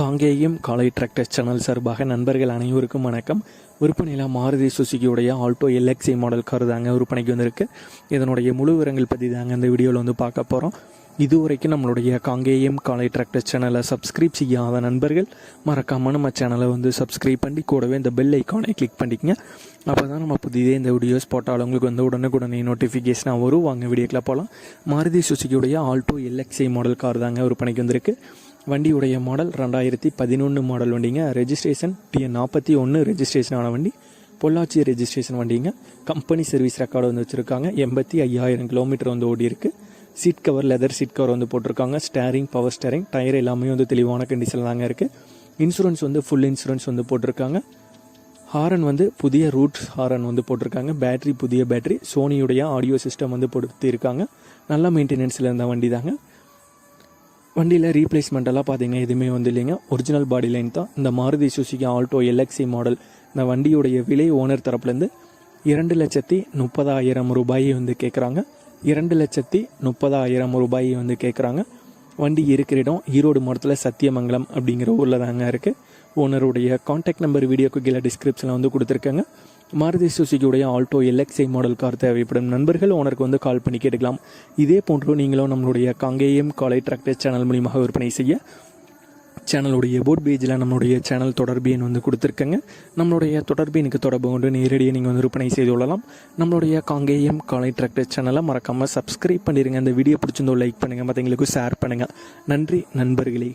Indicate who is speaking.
Speaker 1: காங்கேயம் காலை tractor channel சார்பாக நண்பர்கள் அனைவருக்கும் வணக்கம். விற்பனையில் மாருதி சுசுகியுடைய ஆல்டோ எல்எக்ஸி மாடல் கார் தாங்க விற்பனைக்கு வந்திருக்கு. இதனுடைய முழு விவரங்கள் பற்றி தாங்க இந்த வீடியோவில் வந்து பார்க்க போகிறோம் இதுவரைக்கும் நம்மளுடைய காங்கேயம் காலை டிராக்டர் சேனலை சப்ஸ்கிரைப் செய்யாத நண்பர்கள் மறக்காமல் நம்ம சேனலை வந்து சப்ஸ்கிரைப் பண்ணி கூடவே இந்த பெல் ஐக்கானை கிளிக் பண்ணிக்கங்க. அப்போ தான் நம்ம புதிதே இந்த வீடியோஸ் போட்டாலும் உங்களுக்கு வந்து உடனுக்குடனே நோட்டிஃபிகேஷனாக வரும். வாங்க வீடியோக்கில் போகலாம் மாருதி சுசுகியுடைய ஆல்டோ எல்எக்ஸி மாடல் கார் தாங்க விற்பனைக்கு வந்திருக்கு. வண்டியுடைய மாடல் ரெண்டாயிரத்தி பதினொன்று மாடல் வண்டிங்க. ரெஜிஸ்ட்ரேஷன் டிஎன் நாற்பத்தி ஒன்று ரெஜிஸ்ட்ரேஷன் ஆன வண்டி. பொள்ளாச்சி ரெஜிஸ்ட்ரேஷன் வண்டிங்க. கம்பெனி சர்வீஸ் ரெக்கார்டு வந்து வச்சுருக்காங்க. எண்பத்தி ஐயாயிரம் கிலோமீட்டர் வந்து ஓடி இருக்கு seat cover leather seat cover வந்து போட்டிருக்காங்க. ஸ்டேரிங் பவர் ஸ்டேரிங் டயர் எல்லாமே வந்து தெளிவான கண்டிஷன் தாங்க இருக்குது இன்சூரன்ஸ் வந்து ஃபுல் இன்சூரன்ஸ் வந்து போட்டிருக்காங்க. ஹாரன் வந்து புதிய ரூட் ஹாரன் வந்து போட்டிருக்காங்க. பேட்டரி புதிய பேட்டரி சோனியுடைய ஆடியோ சிஸ்டம் வந்து பொருத்தியிருக்காங்க நல்ல மெயின்டெனன்ஸில் இருந்த வண்டி தாங்க வண்டியில் ரீப்ளேஸ்மெண்ட்டெல்லாம் பார்த்தீங்கன்னா எதுவுமே வந்து இல்லைங்க. ஒரிஜினல் பாடி லைன் தான். இந்த Maruti Suzuki Alto LXI model இந்த வண்டியுடைய விலை ஓனர் தரப்புலேருந்து இரண்டு லட்சத்தி முப்பதாயிரம் ரூபாயை வந்து கேட்குறாங்க இரண்டு லட்சத்தி முப்பதாயிரம் ரூபாயை வந்து கேட்குறாங்க வண்டி இருக்கிற இடம் ஈரோடு மாவட்டத்தில் சத்தியமங்கலம் அப்படிங்கிற ஊரில் தாங்க இருக்குது ஓனருடைய காண்டாக்ட் நம்பர் வீடியோக்கு கீழே டிஸ்கிரிப்ஷனில் வந்து கொடுத்துருக்கேங்க. மாருதி சுசுகியுடைய ஆல்டோ எல்எக்ஸ்ஐ மாடல் கார் தேவைப்படும். நண்பர்கள் ஓனருக்கு வந்து கால் பண்ணி கேட்டுக்கலாம். இதே போன்று நீங்களும் நம்மளுடைய காங்கேயம் காலை டிராக்டர் சேனல் மூலியமாக விற்பனை செய்ய சேனலுடைய போர்ட் பேஜில் நம்மளுடைய சேனல் தொடர்பு எண் வந்து கொடுத்துருக்கங்க. நம்மளுடைய தொடர்பு எனக்கு தொடர்பு கொண்டு நேரடியாக நீங்கள் வந்து விற்பனை செய்து கொள்ளலாம். நம்மளுடைய காங்கேயம் காலை டிராக்டர் சேனலை மறக்காமல் சப்ஸ்கிரைப் பண்ணிடுங்க இந்த வீடியோ பிடிச்சிருந்தோ லைக் பண்ணுங்கள் மற்றவங்களுக்கு ஷேர் பண்ணுங்கள் நன்றி நண்பர்களே.